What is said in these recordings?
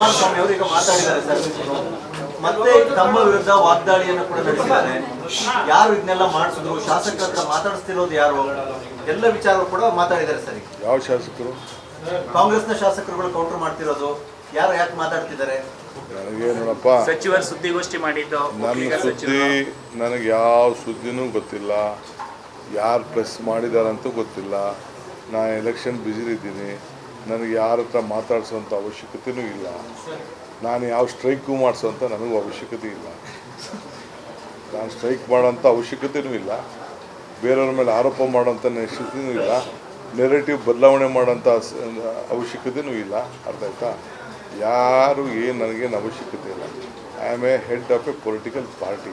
ಕುಮಾರಸ್ವಾಮಿ ಅವರು ಈಗ ಮಾತಾಡಿದ್ದಾರೆ ಸರ್. ಮತ್ತೆ ತಮ್ಮ ವಿರುದ್ಧ ವಾಗ್ದಾಳಿಯನ್ನು ಕೂಡ ನಡೆಸಿದ್ದಾರೆ. ಯಾರು ಇದನ್ನೆಲ್ಲ ಮಾಡಿಸಿದ್ರು? ಶಾಸಕರ ಹತ್ರ ಮಾತಾಡಿಸ್ತಿರೋದು ಯಾರು? ಎಲ್ಲ ವಿಚಾರ ಕೂಡ ಮಾತಾಡಿದ್ದಾರೆ ಸರ್ ಈಗ. ಯಾವ ಶಾಸಕರು? ಕಾಂಗ್ರೆಸ್ನ ಶಾಸಕರುಗಳು ಕೌಂಟರ್ ಮಾಡ್ತಿರೋದು. ಯಾರು ಯಾಕೆ ಮಾತಾಡ್ತಿದ್ದಾರೆ? ನನಗೆ ಸಚಿವರು ಸುದ್ದಿಗೋಷ್ಠಿ ಮಾಡಿದ್ದು. ನನ್ನ ಒಕ್ಕಲಿಗ ಸುದ್ದಿ ನನಗೆ ಯಾವ ಸುದ್ದಿನೂ ಗೊತ್ತಿಲ್ಲ. ಯಾರು ಪ್ರೆಸ್ ಮಾಡಿದಾರಂತೂ ಗೊತ್ತಿಲ್ಲ. ನಾನು ಎಲೆಕ್ಷನ್ ಬ್ಯುಸಿಲಿದ್ದೀನಿ ನನಗೆ ಯಾರ ಹತ್ರ ಮಾತಾಡಿಸುವಂಥ ಅವಶ್ಯಕತೆಯೂ ಇಲ್ಲ. ನಾನು ಯಾವ ಸ್ಟ್ರೈಕು ಮಾಡಿಸುವಂಥ ನನಗೂ ಅವಶ್ಯಕತೆ ಇಲ್ಲ. ನಾನು ಸ್ಟ್ರೈಕ್ ಮಾಡೋಂಥ ಅವಶ್ಯಕತೆಯೂ ಇಲ್ಲ. ಬೇರೆಯವ್ರ ಮೇಲೆ ಆರೋಪ ಮಾಡೋಂಥ ನಿಶ್ಚಿತೂ ಇಲ್ಲ. ನೆರೆಟಿವ್ ಬದಲಾವಣೆ ಮಾಡೋಂಥ ಅವಶ್ಯಕತೆಯೂ ಇಲ್ಲ. ಅರ್ಥ ಆಯ್ತಾ? ಯಾರು ಏನು ನನಗೇನು ಅವಶ್ಯಕತೆ ಇಲ್ಲ. I am a head of a political party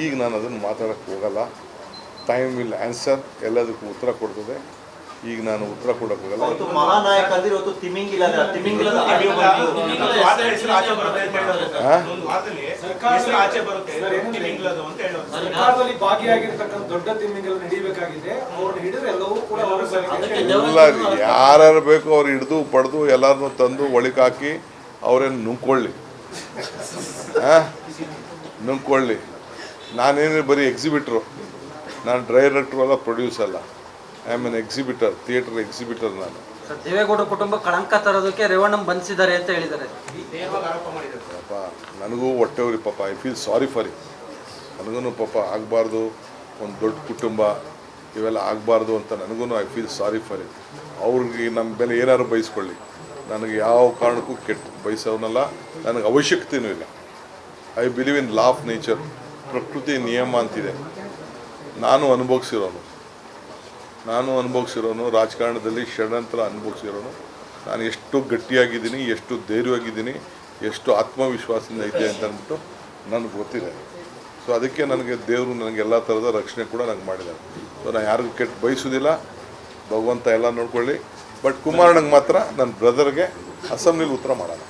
ಈಗ ನಾನು ಅದನ್ನು ಮಾತಾಡೋಕ್ಕೆ ಹೋಗಲ್ಲ. ಟೈಮ್ ವಿಲ್ ಆನ್ಸರ್ ಎಲ್ಲದಕ್ಕೂ ಉತ್ತರ ಕೊಡ್ತದೆ. ಈಗ ನಾನು ಉತ್ತರ ಕೊಡಕ್ಕೆ ಹೋಗಲ್ಲ. ಎಲ್ಲ ಯಾರ್ಯಾರು ಬೇಕೋ ಅವ್ರು ಹಿಡಿದು ಪಡೆದು ಎಲ್ಲರನ್ನೂ ತಂದು ಒಳಿಕಾಕಿ ಅವ್ರೇನು ನುಂಗ್ಕೊಳ್ಳಿ. ಹಾಂ ನುಂಗ್ಕೊಳ್ಳಿ. ನಾನೇನು ಬರೀ ಎಕ್ಸಿಬಿಟ್ರು ನಾನು ಡೈರೆಕ್ಟ್ರು ಅಲ್ಲ ಪ್ರೊಡ್ಯೂಸ್ ಅಲ್ಲ. I am an exhibitor theatre exhibitor ನಾನು. ದೇವೇಗೌಡ ಕುಟುಂಬ ಕಳಂಕ ತರೋದಕ್ಕೆ ರೇವಣ್ಣ ಬಂಧಿಸಿದ್ದಾರೆ ಅಂತ ಹೇಳಿದ್ದಾರೆ. ಪಾಪ ನನಗೂ ಹೊಟ್ಟೆ ಉರಿ ಪಾಪ. I feel sorry for it ನನಗೂ ಪಾಪ ಆಗಬಾರ್ದು. ಒಂದು ದೊಡ್ಡ ಕುಟುಂಬ ಇವೆಲ್ಲ ಆಗಬಾರ್ದು ಅಂತ ನನಗೂ I feel sorry for it ಅವ್ರಿಗೆ ನಮ್ಮ ಮೇಲೆ ಏನಾದ್ರು ಬಯಸ್ಕೊಳ್ಳಿ. ನನಗೆ ಯಾವ ಕಾರಣಕ್ಕೂ ಕೆಟ್ಟ ಬಯಸೋನಲ್ಲ. ನನಗೆ ಅವಶ್ಯಕತೆಯೂ ಇಲ್ಲ. I believe in law of nature ಪ್ರಕೃತಿ ನಿಯಮ ಅಂತಿದೆ. ನಾನು ಅನುಭವಿಸಿರೋನು. ನಾನು ಅನುಭವಿಸಿರೋನು, ರಾಜಕಾರಣದಲ್ಲಿ ಷಡ್ಯಂತ್ರ ಅನುಭವಿಸಿರೋನು. ನಾನು ಎಷ್ಟು ಗಟ್ಟಿಯಾಗಿದ್ದೀನಿ, ಎಷ್ಟು ಧೈರ್ಯವಾಗಿದ್ದೀನಿ, ಎಷ್ಟು ಆತ್ಮವಿಶ್ವಾಸದಿಂದ ಇದೆ ಅಂತ ಅಂದ್ಬಿಟ್ಟು ನನಗೆ ಗೊತ್ತಿದೆ. ಸೊ ಅದಕ್ಕೆ ನನಗೆ ದೇವರು ನನಗೆ ಎಲ್ಲ ಥರದ ರಕ್ಷಣೆ ಕೂಡ ನನಗೆ ಮಾಡಿದ್ದಾರೆ. ಸೊ ನಾನು ಯಾರಿಗೂ ಕೆಟ್ಟು ಬಯಸೋದಿಲ್ಲ. ಭಗವಂತ ಎಲ್ಲ ನೋಡ್ಕೊಳ್ಳಿ. ಬಟ್ ಕುಮಾರಣ್ಣಗೆ ಮಾತ್ರ ನನ್ನ ಬ್ರದರ್ಗೆ ಅಸೆಂಬ್ಲಿಲಿ ಉತ್ತರ ಮಾಡೋಣ.